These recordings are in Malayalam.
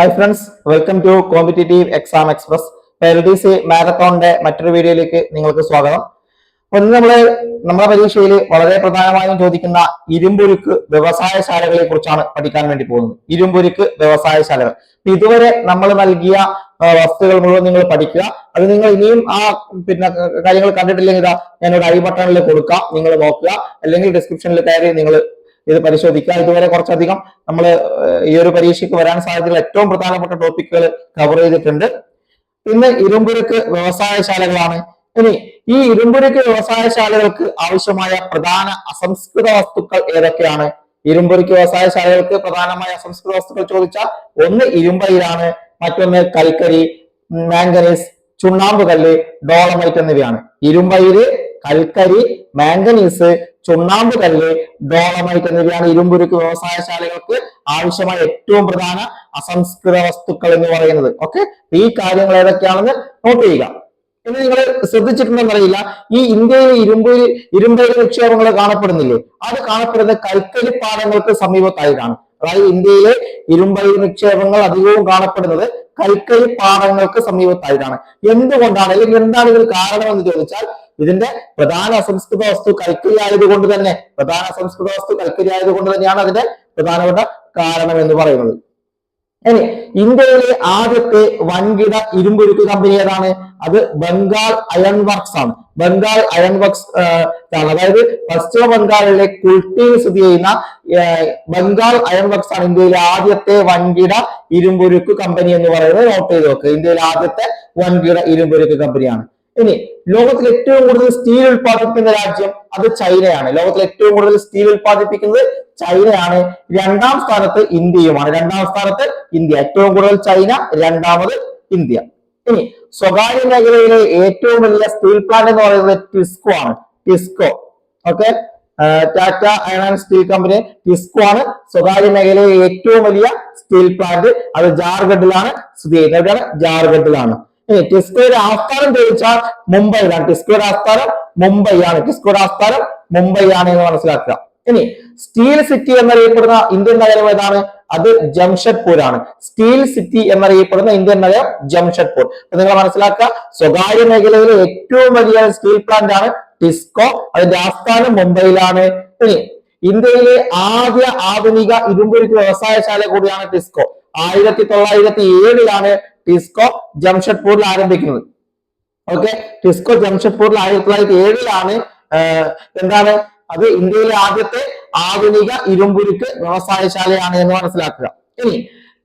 Hi friends welcome to competitive exam express L D C മാരത്തോണിന്റെ മറ്റൊരു വീഡിയോയിലേക്ക് നിങ്ങൾക്ക് സ്വാഗതം. ഇന്ന് നമ്മൾ നമ്മുടെ പരീക്ഷയിൽ വളരെ പ്രധാനമായും ചോദിക്കുന്ന ഇരുമ്പുരുക്ക് വ്യവസായശാലകളെ കുറിച്ചാണ് പഠിക്കാൻ വേണ്ടി പോകുന്നത്. ഇരുമ്പുരുക്ക് വ്യവസായശാലകൾ ശാലകൾ. ഇതുവരെ നമ്മൾ നൽകിയ വസ്തുക്കൾ മുഴുവൻ നിങ്ങൾ പഠിക്കുക. അത് നിങ്ങൾ ഇനിയും ആ പിന്നെ കാര്യങ്ങൾ കണ്ടിട്ടില്ലെങ്കിൽ ഞാനൊരു ഐ ബട്ടണിൽ കൊടുക്കാം. നിങ്ങൾ നോക്കുക. അല്ലെങ്കിൽ ഡിസ്ക്രിപ്ഷനിൽ കയറി നിങ്ങൾ ഇത് പരിശോധിക്കുക. ഇതുവരെ കുറച്ചധികം നമ്മൾ ഈ ഒരു പരീക്ഷയ്ക്ക് വരാൻ സാധ്യതയുള്ള ഏറ്റവും പ്രധാനപ്പെട്ട ടോപ്പിക്കുകൾ കവർ ചെയ്തിട്ടുണ്ട്. പിന്നെ ഇരുമ്പുരുക്ക് വ്യവസായശാലകളാണ്. ഇനി ഈ ഇരുമ്പുരുക്ക് വ്യവസായശാലകൾക്ക് ആവശ്യമായ പ്രധാന അസംസ്കൃത വസ്തുക്കൾ ഏതൊക്കെയാണ്? ഇരുമ്പുരുക്ക് വ്യവസായശാലകൾക്ക് പ്രധാനമായ അസംസ്കൃത വസ്തുക്കൾ ചോദിച്ചാൽ ഒന്ന് ഇരുമ്പയിലാണ് മറ്റൊന്ന് കൽക്കരി മാംഗനീസ് ചുണ്ണാമ്പ് കല്ല് ഡോളമൈറ്റ് എന്നിവയാണ്. ഇരുമ്പയിര് കൽക്കരി മാംഗനീസ് ചുണ്ണാമ്പ് കല്ല് ഡോളമൈറ്റ് എന്നിവയാണ് ഇരുമ്പുരുക്ക് വ്യവസായശാലകൾക്ക് ആവശ്യമായ ഏറ്റവും പ്രധാന അസംസ്കൃത വസ്തുക്കൾ എന്ന് പറയുന്നത്. ഓക്കെ ഈ കാര്യങ്ങൾ ഏതൊക്കെയാണെന്ന് നോട്ട് ചെയ്യുക. ഇനി നിങ്ങൾ ശ്രദ്ധിച്ചിട്ടുണ്ടെന്ന് അറിയില്ല. ഈ ഇന്ത്യയിലെ ഇരുമ്പ് ഇരുമ്പയിലെ നിക്ഷേപങ്ങൾ കാണപ്പെടുന്നില്ലേ? അത് കാണപ്പെടുന്നത് കൽക്കരി പാടങ്ങൾക്ക് സമീപത്തായിട്ടാണ്. അതായത് ഇന്ത്യയിലെ ഇരുമ്പയിൽ നിക്ഷേപങ്ങൾ അധികവും കാണപ്പെടുന്നത് കൽക്കരി പാടങ്ങൾക്ക് സമീപത്തായിട്ടാണ്. എന്തുകൊണ്ടാണ് അല്ലെങ്കിൽ എന്താണ് ഇതിന് കാരണമെന്ന് ചോദിച്ചാൽ ഇതിന്റെ പ്രധാന അസംസ്കൃത വസ്തു കൽക്കരി ആയതുകൊണ്ട് തന്നെ പ്രധാന അസംസ്കൃത വസ്തു കൽക്കരി ആയതുകൊണ്ട് തന്നെയാണ് അതിന്റെ പ്രധാനപ്പെട്ട കാരണം എന്ന് പറയുന്നത്. ഇനി ഇന്ത്യയിലെ ആദ്യത്തെ വൻകിട ഇരുമ്പുരുക്ക് കമ്പനി ഏതാണ്? അത് ബംഗാൾ അയൺ വർക്ക്സ് ആണ്. ബംഗാൾ അയൺ വർക്ക്സ് ആണ് അതായത് പശ്ചിമ ബംഗാളിലെ കുൾട്ടിയിൽ സ്ഥിതി ചെയ്യുന്ന ബംഗാൾ അയൺ വർക്ക്സ് ആണ് ഇന്ത്യയിലെ ആദ്യത്തെ വൻകിട ഇരുമ്പുരുക്ക് കമ്പനി എന്ന് പറയുന്നത്. നോട്ട് ചെയ്ത് നോക്കുക ഇന്ത്യയിലെ ആദ്യത്തെ വൻകിട ഇരുമ്പുരുക്ക് കമ്പനിയാണ് ഇനി ലോകത്തിൽ ഏറ്റവും കൂടുതൽ സ്റ്റീൽ ഉൽപ്പാദിപ്പിക്കുന്ന രാജ്യം അത് ചൈനയാണ്. ലോകത്തിൽ ഏറ്റവും കൂടുതൽ സ്റ്റീൽ ഉൽപ്പാദിപ്പിക്കുന്നത് ചൈനയാണ്. രണ്ടാം സ്ഥാനത്ത് ഇന്ത്യയുമാണ്. രണ്ടാം സ്ഥാനത്ത് ഇന്ത്യ. ഏറ്റവും കൂടുതൽ ചൈന രണ്ടാമത് ഇന്ത്യ. ഇനി സ്വകാര്യ മേഖലയിലെ ഏറ്റവും വലിയ സ്റ്റീൽ പ്ലാന്റ് എന്ന് പറയുന്നത് ടിസ്കോ ആണ്. TISCO. Okay? Tata iron and steel company TISCO ആണ്. സ്വകാര്യ മേഖലയിലെ ഏറ്റവും വലിയ സ്റ്റീൽ പ്ലാന്റ് അത് ജാർഖണ്ഡിലാണ് സ്ഥിതി ചെയ്യുന്നത്. ജാർഖണ്ഡിലാണ്. ഇനി ടിസ്കോയുടെ ആസ്ഥാനം ചോദിച്ചാൽ മുംബൈയിലാണ്. ടിസ്കോയുടെ ആസ്ഥാനം മുംബൈ മുംബൈയാണ് ടിസ്കോയുടെ ആസ്ഥാനം മുംബൈ ആണ് എന്ന് മനസ്സിലാക്കുക. ഇനി സ്റ്റീൽ സിറ്റി എന്നറിയപ്പെടുന്ന ഇന്ത്യൻ നഗരം ഏതാണ്? അത് ജംഷഡ്പൂർ ആണ് സ്റ്റീൽ സിറ്റി എന്നറിയപ്പെടുന്ന ഇന്ത്യൻ നഗരം ജംഷഡ്പൂർ. നിങ്ങൾ മനസ്സിലാക്കുക സ്വകാര്യ മേഖലയിലെ ഏറ്റവും വലിയ സ്റ്റീൽ പ്ലാന്റ് ആണ് ടിസ്കോ അതിന്റെ ആസ്ഥാനം മുംബൈയിലാണ്. ഇനി ഇന്ത്യയിലെ ആദ്യ ആധുനിക ഇരുമ്പുരുക്ക് വ്യവസായശാല കൂടിയാണ് ടിസ്കോ ആയിരത്തി തൊള്ളായിരത്തി ഏഴിലാണ് ടിസ്കോ ജംഷഡ്പൂരിൽ ആരംഭിക്കുന്നത്. ഓക്കെ ടിസ്കോ ജംഷഡ്പൂരിൽ ആയിരത്തി തൊള്ളായിരത്തി ഏഴിലാണ് എന്താണ്? അത് ഇന്ത്യയിലെ ആദ്യത്തെ ആധുനിക ഇരുമ്പുരുക്ക് വ്യവസായശാലയാണ് എന്ന് മനസ്സിലാക്കുക. ഇനി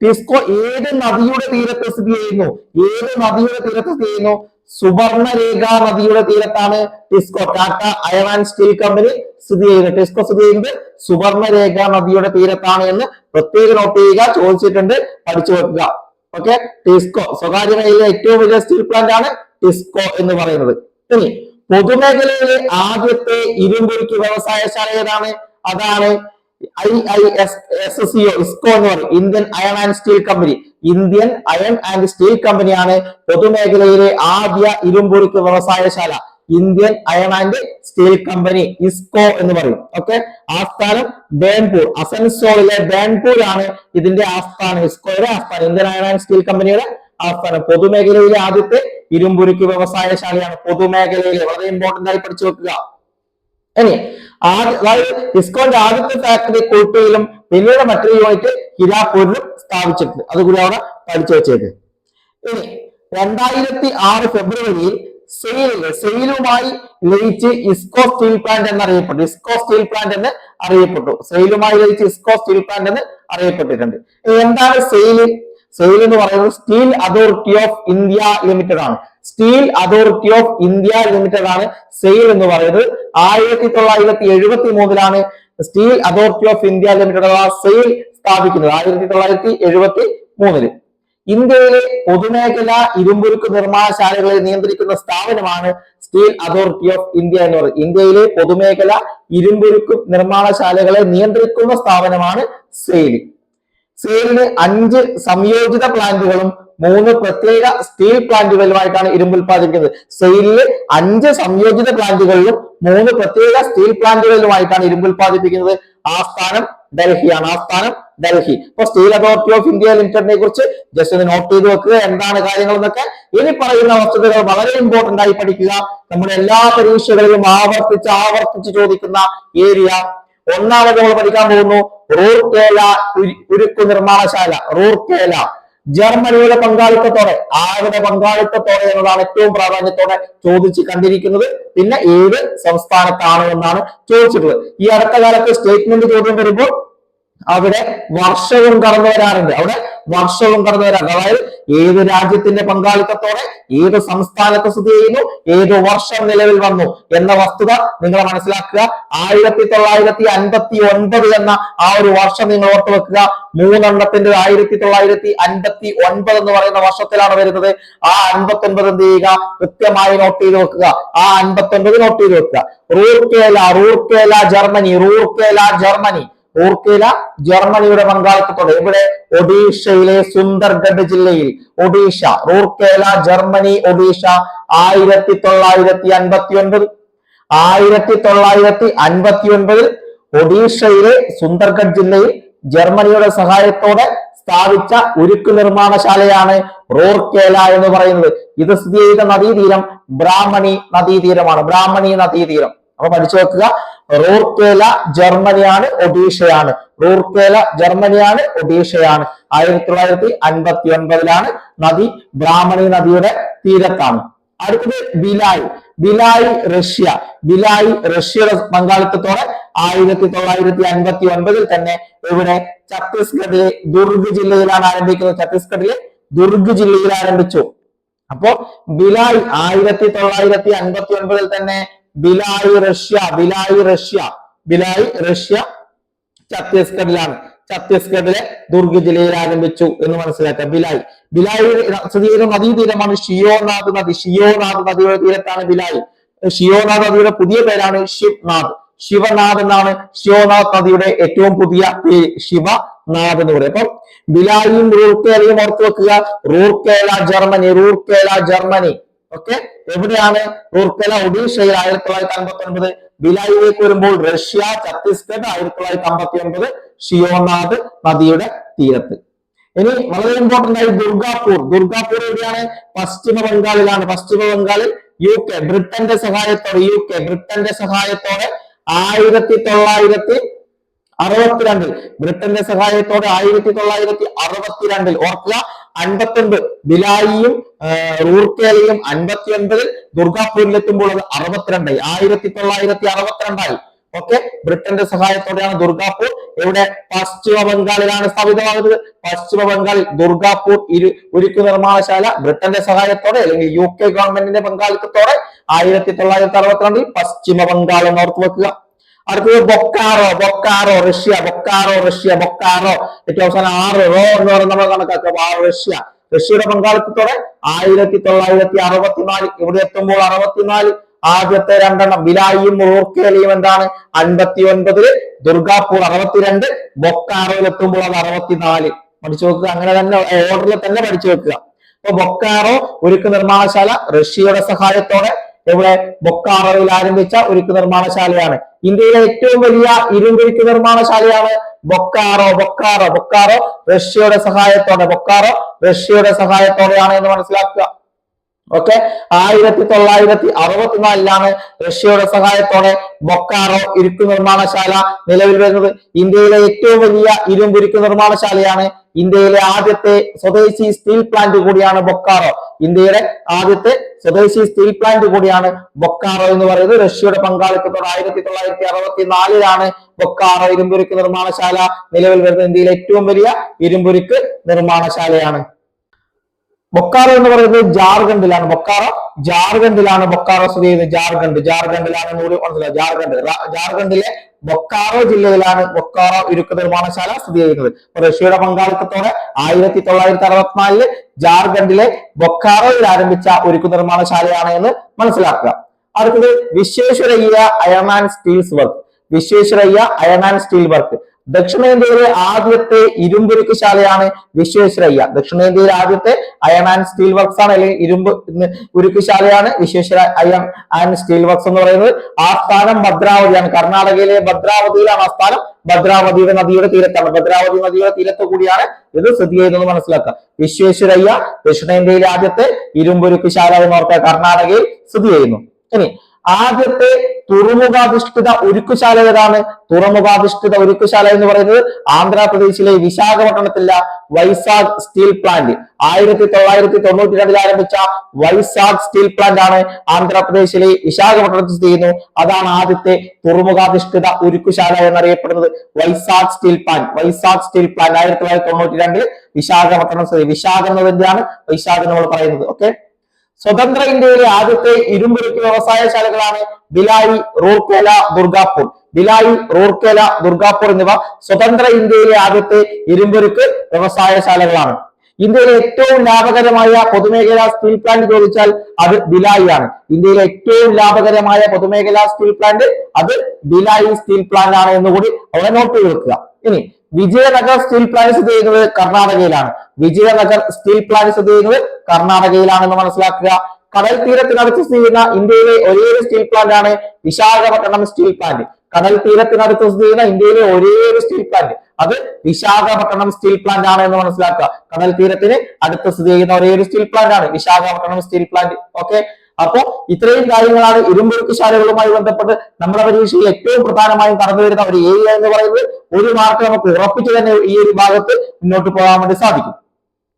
ടിസ്കോ ഏത് നദിയുടെ തീരത്ത് സ്ഥിതി ചെയ്യുന്നു? ഏത് നദിയുടെ തീരത്ത് സ്ഥിതി ചെയ്യുന്നു? സുവർണരേഖ നദിയുടെ തീരത്താണ് TISCO Tata iron and steel company സ്ഥിതി ചെയ്യുന്നത്. ടിസ്കോ സ്ഥിതി ചെയ്യുന്നത് സുവർണരേഖ നദിയുടെ തീരത്താണ് എന്ന് പ്രത്യേക നോട്ട് ചെയ്യുക ചോദിച്ചിട്ടുണ്ട് പഠിച്ചു വെക്കുക. ഓക്കെ ടിസ്കോ സ്വകാര്യ മേഖലയിലെ ഏറ്റവും വലിയ സ്റ്റീൽ പ്ലാന്റ് ആണ് ടിസ്കോ എന്ന് പറയുന്നത്. ഇനി പൊതുമേഖലയിലെ ആദ്യത്തെ ഇരുമ്പുരുക്ക് വ്യവസായശാല ഏതാണ്? അതാണ് I I S S S C O IISCO എന്ന് പറയും. Indian iron and steel company Indian iron and steel കമ്പനിയാണ് പൊതുമേഖലയിലെ ആദ്യ ഇരുമ്പുരുക്ക് വ്യവസായശാല Indian iron and steel company IISCO എന്ന് പറയും. ഓക്കെ ആസ്ഥാനം ബേൺപൂർ അസൻസോളിലെ ബേൺപൂർ ആണ് ഇതിന്റെ ആസ്ഥാനം. ഇസ്കോയുടെ ആസ്ഥാനം ഇന്ത്യൻ അയൺ ആൻഡ് സ്റ്റീൽ കമ്പനിയുടെ ആസ്ഥാനം. പൊതുമേഖലയിലെ ആദ്യത്തെ ഇരുമ്പുരുക്ക് വ്യവസായശാലയാണ് പൊതുമേഖലയിലെ. വളരെ ഇമ്പോർട്ടന്റ് ആയി പഠിച്ചു വെക്കുക. ഇനി അതായത് ഇസ്കോന്റെ ആദ്യത്തെ ഫാക്ടറി കോട്ടയിലും പിന്നീട് മറ്റൊരു യൂണിറ്റ് ഹിരാപൂരിലും സ്ഥാപിച്ചിട്ടുണ്ട്. അതുകൂടി അവിടെ പഠിച്ചു വെച്ചേക്ക്. ഇനി രണ്ടായിരത്തി ആറ് ഫെബ്രുവരിയിൽ സെയിലിൽ സെയിലുമായി ലയിച്ച് ഇസ്കോ സ്റ്റീൽ പ്ലാന്റ് എന്ന് എന്നറിയപ്പെട്ടു. ഇസ്കോ സ്റ്റീൽ പ്ലാന്റ് എന്ന് അറിയപ്പെട്ടു. സെയിലുമായി ലയിച്ച് ഇസ്കോ സ്റ്റീൽ പ്ലാന്റ് എന്ന് അറിയപ്പെട്ടിട്ടുണ്ട്. എന്താണ് സെയിൽ സെയിൽ എന്ന് പറയുന്നത് steel authority of India limited ആണ്. Steel authority of India limited ആണ് സെയിൽ എന്ന് പറയുന്നത്. ആയിരത്തി തൊള്ളായിരത്തി എഴുപത്തി മൂന്നിലാണ് steel authority of India limited SAIL സ്ഥാപിക്കുന്നത്. ആയിരത്തി തൊള്ളായിരത്തി എഴുപത്തി മൂന്നിൽ ഇന്ത്യയിലെ പൊതുമേഖല ഇരുമ്പുരുക്ക് നിർമ്മാണശാലകളെ നിയന്ത്രിക്കുന്ന സ്ഥാപനമാണ് സ്റ്റീൽ അതോറിറ്റി ഓഫ് ഇന്ത്യ എന്ന് പറയുന്നത്. ഇന്ത്യയിലെ പൊതുമേഖല ഇരുമ്പുരുക്ക് നിർമ്മാണശാലകളെ നിയന്ത്രിക്കുന്ന സ്ഥാപനമാണ് സെയിൽ സെയിലിന് അഞ്ച് സംയോജിത പ്ലാന്റുകളും മൂന്ന് പ്രത്യേക സ്റ്റീൽ പ്ലാന്റുകളുമായിട്ടാണ് ഇരുമ്പ് ഉൽപ്പാദിപ്പിക്കുന്നത്. സെയിലിലെ അഞ്ച് സംയോജിത പ്ലാന്റുകളിലും മൂന്ന് പ്രത്യേക സ്റ്റീൽ പ്ലാന്റുകളിലുമായിട്ടാണ് ഇരുമ്പ് ഉൽപ്പാദിപ്പിക്കുന്നത്. ആസ്ഥാനം ഡൽഹിയാണ് ആസ്ഥാനം ഡൽഹി. അപ്പൊ സ്റ്റീൽ അതോറിറ്റി ഓഫ് ഇന്ത്യ ലിമിറ്റഡിനെ കുറിച്ച് ജസ്റ്റ് ഒന്ന് നോട്ട് ചെയ്ത് വെക്കുക. എന്താണ് കാര്യങ്ങൾ എന്നൊക്കെ ഇനി പറയുന്ന വസ്തുതകൾ വളരെ ഇമ്പോർട്ടന്റ് ആയി പഠിക്കുക. നമ്മുടെ എല്ലാ പരീക്ഷകളിലും ആവർത്തിച്ച് ആവർത്തിച്ച് ചോദിക്കുന്ന ഏരിയ ഒന്നാമത് നമ്മൾ പഠിക്കാൻ പോകുന്നു റൂർക്കേല ഉരു- ഉരുക്കു നിർമ്മാണശാല റൂർക്കേല. ജർമ്മനിയുടെ പങ്കാളിത്തത്തോടെ ആരുടെ പങ്കാളിത്തത്തോടെ എന്നതാണ് ഏറ്റവും പ്രാധാന്യത്തോടെ ചോദിച്ച് കണ്ടിരിക്കുന്നത്. പിന്നെ ഏത് സംസ്ഥാനത്താണ് എന്നാണ് ചോദിച്ചിട്ടുള്ളത്. ഈ അടുത്ത കാലത്ത് സ്റ്റേറ്റ്മെന്റ് ചോദ്യം വരുമ്പോൾ അവിടെ വർഷവും കടന്നു വരാറുണ്ട്. അവിടെ വർഷവും കടന്നു വരാറുണ്ട്. അതായത് ഏത് രാജ്യത്തിന്റെ പങ്കാളിത്തത്തോടെ ഏത് സംസ്ഥാനത്ത് സ്ഥിതി ചെയ്യുന്നു ഏത് വർഷം നിലവിൽ വന്നു എന്ന വസ്തുത നിങ്ങൾ മനസ്സിലാക്കുക. ആയിരത്തി തൊള്ളായിരത്തി അൻപത്തി ഒൻപത് എന്ന ആ ഒരു വർഷം നിങ്ങൾ ഓർത്തു വെക്കുക. മൂന്നെണ്ണത്തിന്റെ ആയിരത്തി തൊള്ളായിരത്തി അൻപത്തി ഒൻപത് എന്ന് പറയുന്ന വർഷത്തിലാണ് വരുന്നത്. ആ അൻപത്തി ഒൻപത് എന്ത് ചെയ്യുക? കൃത്യമായി നോട്ട് ചെയ്ത് വെക്കുക. ആ അൻപത്തി ഒൻപത് നോട്ട് ചെയ്ത് വെക്കുക. Rourkela Rourkela Germany Rourkela Germany. Rourkela ജർമ്മനിയുടെ പങ്കാളിത്തത്തോടെ ഇവിടെ ഒഡീഷയിലെ സുന്ദർഗഡ് ജില്ലയിൽ ഒഡീഷ റൂർക്കേല ജർമ്മനി ഒഡീഷ ആയിരത്തി തൊള്ളായിരത്തി അൻപത്തി ഒൻപത് ആയിരത്തി തൊള്ളായിരത്തി അൻപത്തി ഒൻപതിൽ ഒഡീഷയിലെ സുന്ദർഗഡ് ജില്ലയിൽ ജർമ്മനിയുടെ സഹായത്തോടെ സ്ഥാപിച്ച ഉരുക്ക് നിർമ്മാണശാലയാണ് റോർക്കേല എന്ന് പറയുന്നത്. ഇത് സ്ഥിതി ചെയ്ത നദീതീരം ബ്രാഹ്മണി നദീതീരമാണ്. ബ്രാഹ്മണി നദീതീരം. അപ്പൊ പഠിച്ചു വെക്കുക. റൂർക്കേല ജർമ്മനിയാണ് ഒഡീഷയാണ്. റൂർക്കേല ജർമ്മനിയാണ് ഒഡീഷയാണ്. ആയിരത്തി തൊള്ളായിരത്തി അൻപത്തി ഒൻപതിലാണ് നദി ബ്രാഹ്മണി നദിയുടെ തീരത്താണ്. അടുത്തത് ബിലായി ബിലായി റഷ്യ. ബിലായി റഷ്യയുടെ പങ്കാളിത്തത്തോടെ ആയിരത്തി തൊള്ളായിരത്തി അൻപത്തി ഒൻപതിൽ തന്നെ ഇവിടെ ഛത്തീസ്ഗഡിലെ ദുർഗ് ജില്ലയിലാണ് ആരംഭിക്കുന്നത്. ഛത്തീസ്ഗഡിലെ ദുർഗ് ജില്ലയിൽ ആരംഭിച്ചു. അപ്പോ ബിലായി ആയിരത്തി തൊള്ളായിരത്തി അൻപത്തി ഒൻപതിൽ തന്നെ Bhilai Russia Bhilai Russia Bhilai Russia ഛത്തീസ്ഗഡിലാണ്. ഛത്തീസ്ഗഡിലെ ദുർഗ് ജില്ലയിൽ ആരംഭിച്ചു എന്ന് മനസ്സിലാക്കാം. ബിലായി. ബിലായി സ്ഥിതി ചെയ്യുന്ന നദീതീരമാണ് ഷിയോനാഥ് നദി. ഷിയോനാഥ് നദിയുടെ തീരത്താണ് ബിലായി. ഷിയോനാഥ് നദിയുടെ പുതിയ പേരാണ് ശിവനാഥ് ശിവനാഥ് എന്നാണ് ഷിയോനാഥ് നദിയുടെ ഏറ്റവും പുതിയ പേര്. ശിവനാഥ് എന്ന് പറയും. അപ്പം ബിലായും റൂർക്കേലയും ഓർത്ത് വെക്കുക. Rourkela Germany. Rourkela Germany. Okay? എവിടെയാണ്? റൂർക്കല ഒഡീഷയിൽ ആയിരത്തി തൊള്ളായിരത്തി അമ്പത്തി ഒൻപത് ബിലായിലേക്ക് വരുമ്പോൾ റഷ്യ ഛത്തീസ്ഗഡ് ആയിരത്തി തൊള്ളായിരത്തി അമ്പത്തി ഒൻപത് ഷിയോനാഥ് നദിയുടെ തീരത്ത്. ഇനി വളരെ ഇമ്പോർട്ടന്റ് ആയി ദുർഗാപൂർ. ദുർഗാപൂർ എവിടെയാണ്? പശ്ചിമ ബംഗാളിലാണ്. പശ്ചിമ ബംഗാളിൽ യു കെ ബ്രിട്ടന്റെ സഹായത്തോടെ യു കെ ബ്രിട്ടന്റെ സഹായത്തോടെ ആയിരത്തി തൊള്ളായിരത്തി അറുപത്തിരണ്ടിൽ ബ്രിട്ടന്റെ സഹായത്തോടെ ആയിരത്തി തൊള്ളായിരത്തി അറുപത്തിരണ്ടിൽ ഓർക്കുക അൻപത്തൊൻപത്. ബിലായിയും റൂർക്കേലയും അൻപത്തി ഒൻപതിൽ ദുർഗാപൂരിലെത്തുമ്പോൾ അത് അറുപത്തിരണ്ടായി. ആയിരത്തി തൊള്ളായിരത്തി അറുപത്തിരണ്ടായി ഓക്കെ? ബ്രിട്ടന്റെ സഹായത്തോടെയാണ് ദുർഗാപൂർ. ഇവിടെ പശ്ചിമ ബംഗാളിലാണ് സ്ഥാപിതമാകുന്നത്. പശ്ചിമ ബംഗാളിൽ ദുർഗാപൂർ ഇരു ഉരുക്കു നിർമ്മാണശാല ബ്രിട്ടന്റെ സഹായത്തോടെ അല്ലെങ്കിൽ യു കെ ഗവൺമെന്റിന്റെ പങ്കാളിത്തത്തോടെ ആയിരത്തി തൊള്ളായിരത്തി അറുപത്തിരണ്ടിൽ പശ്ചിമ ഓർത്തു ഓർത്ത് വെക്കുക. അടുത്തത് ബൊക്കാറോ ബൊക്കാറോ റഷ്യ ബൊക്കാറോ റഷ്യ ബൊക്കാറോ ഏറ്റവും അവസാനം ആറ് റോ എന്ന് പറയുന്നത് നമ്മൾ കണക്കാക്കുക ആറ് റഷ്യ റഷ്യയുടെ പങ്കാളിത്തത്തോടെ ആയിരത്തി തൊള്ളായിരത്തി അറുപത്തിനാല് ഇവിടെ എത്തുമ്പോൾ അറുപത്തിനാല് ആദ്യത്തെ രണ്ടെണ്ണം ബിലായിയും റൂർക്കേലിയും എന്താണ് അൻപത്തി ഒൻപതിൽ ദുർഗാപൂർ അറുപത്തിരണ്ട് ബൊക്കാറോയിൽ എത്തുമ്പോൾ അത് അറുപത്തിനാല് പഠിച്ചു വെക്കുക അങ്ങനെ തന്നെ ഓർഡറിൽ തന്നെ പഠിച്ചു വെക്കുക അപ്പൊ ബൊക്കാറോ ഉരുക്ക് നിർമ്മാണശാല റഷ്യയുടെ സഹായത്തോടെ ഇവിടെ ബൊക്കാറോയിൽ ആരംഭിച്ച ഉരുക്ക് നിർമ്മാണശാലയാണ് ഇന്ത്യയിലെ ഏറ്റവും വലിയ ഇരുമ്പുരുക്ക് നിർമ്മാണശാലയാണ് ബൊക്കാറോ. ബൊക്കാറോ ബൊക്കാറോ റഷ്യയുടെ സഹായത്തോടെ ബൊക്കാറോ റഷ്യയുടെ സഹായത്തോടെയാണ് എന്ന് മനസ്സിലാക്കുക. ഓക്കെ? ആയിരത്തി തൊള്ളായിരത്തി അറുപത്തിനാലിലാണ് റഷ്യയുടെ സഹായത്തോടെ ബൊക്കാറോ ഇരുക്ക് നിർമ്മാണശാല നിലവിൽ വരുന്നത്. ഇന്ത്യയിലെ ഏറ്റവും വലിയ ഇരുമ്പുരുക്ക് നിർമ്മാണശാലയാണ് ഇന്ത്യയിലെ ആദ്യത്തെ സ്വദേശി സ്റ്റീൽ പ്ലാന്റ് കൂടിയാണ് ബൊക്കാറോ. ഇന്ത്യയുടെ ആദ്യത്തെ സ്വദേശി സ്റ്റീൽ പ്ലാന്റ് കൂടിയാണ് ബൊക്കാറോ എന്ന് പറയുന്നത്. റഷ്യയുടെ പങ്കാളിത്തത്തോടെ ആയിരത്തി തൊള്ളായിരത്തി അറുപത്തി നാലിലാണ് ബൊക്കാറോ ഇരുമ്പുരുക്ക് നിർമ്മാണശാല നിലവിൽ വരുന്നത്. ഇന്ത്യയിലെ ഏറ്റവും വലിയ ഇരുമ്പുരുക്ക് നിർമ്മാണശാലയാണ്. ബൊക്കാറോ എന്ന് പറയുന്നത് ജാർഖണ്ഡിലാണ്. ബൊക്കാറോ? ജാർഖണ്ഡിലാണ് ബൊക്കാറോ സ്ഥിതി ചെയ്യുന്നത്. ജാർഖണ്ഡ്. ജാർഖണ്ഡിലാണ് നൂറ് ജാർഖണ്ഡ്. ജാർഖണ്ഡിലെ ബൊക്കാറോ ജില്ലയിലാണ് ബൊക്കാറോ ഉരുക്ക് നിർമ്മാണശാല സ്ഥിതി ചെയ്യുന്നത്. റഷ്യയുടെ പങ്കാളിത്തത്തോടെ ആയിരത്തി തൊള്ളായിരത്തി അറുപത്തിനാലിൽ ജാർഖണ്ഡിലെ ബൊക്കാറോയിൽ ആരംഭിച്ച ഉരുക്ക് നിർമ്മാണശാലയാണ് എന്ന് മനസ്സിലാക്കുക. അടുത്തത് Visvesvaraya iron and steels work. Visvesvaraya iron and steel work. ദക്ഷിണേന്ത്യയിലെ ആദ്യത്തെ ഇരുമ്പുരുക്ക് ശാലയാണ് വിശ്വേശ്വരയ്യ. ദക്ഷിണേന്ത്യയിലെ ആദ്യത്തെ അയൺ ആൻഡ് സ്റ്റീൽ വർക്ക്സ് ആണ് അല്ലെങ്കിൽ ഇരുമ്പ് ഉരുക്ക് ശാലയാണ് Visvesvara iron and steel works എന്ന് പറയുന്നത്. ആ ആസ്ഥാനം ഭദ്രാവതിയാണ്. കർണാടകയിലെ ഭദ്രാവതിയിലാണ് ആസ്ഥാനം ഭദ്രാവതിയുടെ നദിയുടെ തീരത്താണ്. ഭദ്രാവതി നദിയുടെ തീരത്ത് കൂടിയാണ് ഇത് സ്ഥിതി ചെയ്യുന്നത് മനസ്സിലാക്കുക. വിശ്വേശ്വരയ്യ ദക്ഷിണേന്ത്യയിലെ ആദ്യത്തെ ഇരുമ്പുരുക്ക് ശാല എന്ന് ഓർക്കുക കർണാടകയിൽ സ്ഥിതി ചെയ്യുന്നു. ഇനി ആദ്യത്തെ തുറമുഖാധിഷ്ഠിത ഉരുക്കുശാല ഏതാണ്? തുറമുഖാധിഷ്ഠിത ഉരുക്കുശാല എന്ന് പറയുന്നത് ആന്ധ്രാപ്രദേശിലെ വിശാഖപട്ടണത്തിലെ വൈസാഗ് സ്റ്റീൽ പ്ലാന്റ്. ആയിരത്തി തൊള്ളായിരത്തി തൊണ്ണൂറ്റി രണ്ടിൽ ആരംഭിച്ച വൈസാഗ് സ്റ്റീൽ പ്ലാന്റ് ആണ് ആന്ധ്രാപ്രദേശിലെ വിശാഖപട്ടണത്തിൽ സ്ഥിതി ചെയ്യുന്നു. അതാണ് ആദ്യത്തെ തുറമുഖാധിഷ്ഠിത ഉരുക്കുശാല എന്നറിയപ്പെടുന്നത്. Vizag steel plant. Vizag steel plant ആയിരത്തി തൊള്ളായിരത്തി തൊണ്ണൂറ്റി രണ്ടിൽ വിശാഖപട്ടണം സ്ഥിതി വിശാഖ എന്നതിന്റെയാണ് വൈശാഖ് നമ്മൾ പറയുന്നത്. ഓക്കെ സ്വതന്ത്ര ഇന്ത്യയിലെ ആദ്യത്തെ ഇരുമ്പുരുക്ക് വ്യവസായശാലകളാണ് ബിലായി റൂർക്കേല ദുർഗാപൂർ. ബിലായി റൂർക്കേല ദുർഗാപൂർ എന്നിവ സ്വതന്ത്ര ഇന്ത്യയിലെ ആദ്യത്തെ ഇരുമ്പുരുക്ക് വ്യവസായശാലകളാണ്. ഇന്ത്യയിലെ ഏറ്റവും ലാഭകരമായ പൊതുമേഖലാ സ്റ്റീൽ പ്ലാന്റ് ചോദിച്ചാൽ അത് ബിലായി ആണ് ഇന്ത്യയിലെ ഏറ്റവും ലാഭകരമായ പൊതുമേഖലാ സ്റ്റീൽ പ്ലാന്റ് അത് ബിലായി സ്റ്റീൽ പ്ലാന്റ് ആണ് എന്നുകൂടി അവിടെ നോട്ട് ചെയ്ത് വെക്കുക. ഇനി വിജയനഗർ സ്റ്റീൽ പ്ലാന്റ് സ്ഥിതി ചെയ്യുന്നത് കർണാടകയിലാണ്. വിജയനഗർ സ്റ്റീൽ പ്ലാന്റ് സ്ഥിതി ചെയ്യുന്നത് കർണാടകയിലാണെന്ന് മനസ്സിലാക്കുക. കടൽ തീരത്തിനടുത്ത് സ്ഥിതി ചെയ്യുന്ന ഇന്ത്യയിലെ ഒരേ ഒരു സ്റ്റീൽ പ്ലാന്റ് ആണ് വിശാഖപട്ടണം സ്റ്റീൽ പ്ലാന്റ് കടൽ തീരത്തിനടുത്ത് സ്ഥിതി ചെയ്യുന്ന ഇന്ത്യയിലെ ഒരേ ഒരു സ്റ്റീൽ പ്ലാന്റ് അത് വിശാഖപട്ടണം സ്റ്റീൽ പ്ലാന്റ് ആണ് എന്ന് മനസ്സിലാക്കുക. കടൽ തീരത്തിന് അടുത്ത് സ്ഥിതി ചെയ്യുന്ന ഒരേ ഒരു സ്റ്റീൽ പ്ലാന്റ് ആണ് വിശാഖപട്ടണം സ്റ്റീൽ പ്ലാന്റ് ഓക്കെ അപ്പോ ഇത്രയും കാര്യങ്ങളാണ് ഇരുമ്പുരുക്കുശാലകളുമായി ബന്ധപ്പെട്ട് നമ്മുടെ പരീക്ഷയിൽ ഏറ്റവും പ്രധാനമായും കടന്നു വരുന്ന ഒരു ഏരിയ എന്ന് പറയുന്നത് ഒരു മാർക്ക് നമുക്ക് ഉറപ്പിച്ചു തന്നെ ഈ ഒരു ഭാഗത്ത് മുന്നോട്ട് പോകാൻ വേണ്ടി സാധിക്കും.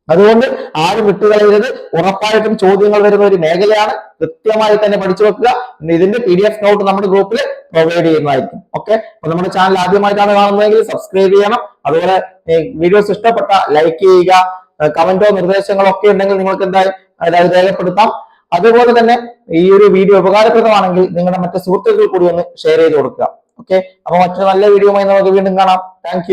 അതുകൊണ്ട് ആരും വിട്ടുകളയരുത്. ഉറപ്പായിട്ടും ചോദ്യങ്ങൾ വരുന്ന ഒരു മേഖലയാണ് കൃത്യമായി തന്നെ പഠിച്ചു വെക്കുക. ഇതിന്റെ പി ഡി എഫ് നോട്ട് നമ്മുടെ ഗ്രൂപ്പിൽ പ്രൊവൈഡ് ചെയ്യുന്നതായിരിക്കും. ഓക്കെ അപ്പൊ നമ്മുടെ ചാനൽ ആദ്യമായിട്ടാണ് കാണുന്നതെങ്കിൽ സബ്സ്ക്രൈബ് ചെയ്യണം. അതുപോലെ വീഡിയോസ് ഇഷ്ടപ്പെട്ട ലൈക്ക് ചെയ്യുക. കമന്റോ നിർദ്ദേശങ്ങളോ ഒക്കെ ഉണ്ടെങ്കിൽ നിങ്ങൾക്ക് എന്തായാലും രേഖപ്പെടുത്താം. അതുപോലെ തന്നെ ഈ ഒരു വീഡിയോ ഉപകാരപ്രദമാണെങ്കിൽ നിങ്ങളുടെ മറ്റു സുഹൃത്തുക്കൾ കൂടി ഒന്ന് ഷെയർ ചെയ്ത് കൊടുക്കുക. ഓക്കെ അപ്പൊ മറ്റൊരു നല്ല വീഡിയോയുമായി നമുക്ക് വീണ്ടും കാണാം. താങ്ക്